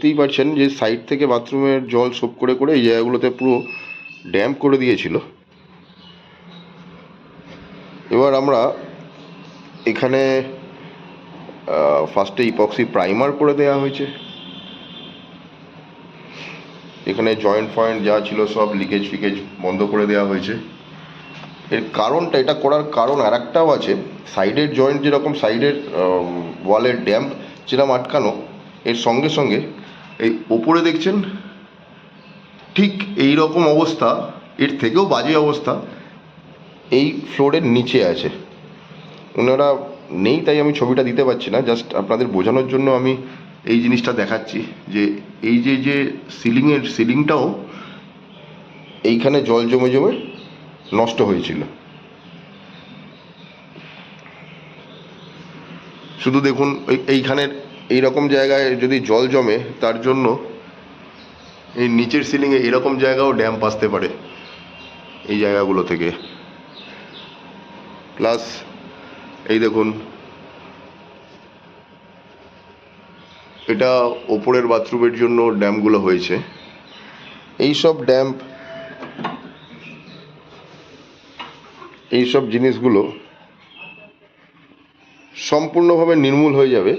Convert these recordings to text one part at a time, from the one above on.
বুঝতেই পারছেন যে সাইড থেকে বাথরুমের জল সোপ করে করে এই জায়গাগুলোতে পুরো ড্যাম্প করে দিয়েছিল। এবার আমরা এখানে ফার্স্টে ইপক্সি প্রাইমার করে দেওয়া হয়েছে। এখানে জয়েন্ট ফয়েন্ট যা ছিল সব লিকেজ ফিকেজ বন্ধ করে দেওয়া হয়েছে। এর কারণটা, এটা করার কারণ আর একটাও আছে সাইডের জয়েন্ট যেরকম সাইডের ওয়ালের ড্যাম্প যেরকম আটকানো, এর সঙ্গে সঙ্গে এই ওপরে দেখছেন? ঠিক এই রকম অবস্থা, এর থেকেও বাজে অবস্থা, এই ফ্লোরের নিচে আছে। ওনারা নেই, তাই আমি ছবিটা দিতে পারছি না, জাস্ট আপনাদের বোঝানোর জন্য আমি এই জিনিসটা দেখাচ্ছি, যে এই যে যে সিলিংয়ের সিলিংটাও এইখানে জল জমে জমে নষ্ট হয়েছিল। শুধু দেখুন, এই- এইখানের এই রকম জায়গায় যদি জল জমে, তার জন্য এই নিচের সিলিংয়ে এরকম জায়গাও ড্যাম্প আসতে পারে, এই জায়গাগুলো থেকে। প্লাস এই দেখুন, এটা ওপরের বাথরুমের জন্য ড্যামগুলো হয়েছে। এই সব ড্যাম্প এই সব জিনিসগুলো সম্পূর্ণভাবে নির্মূল হয়ে যাবে।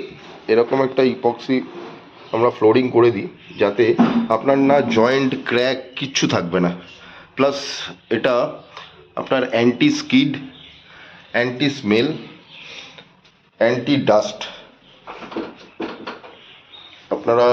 এরকম একটা ইপক্সি আমরা ফ্লোরিং করে দিই, যাতে আপনার না জয়েন্ট ক্র্যাক কিচ্ছু থাকবে না। প্লাস এটা আপনার anti skid anti smell anti dust আপনারা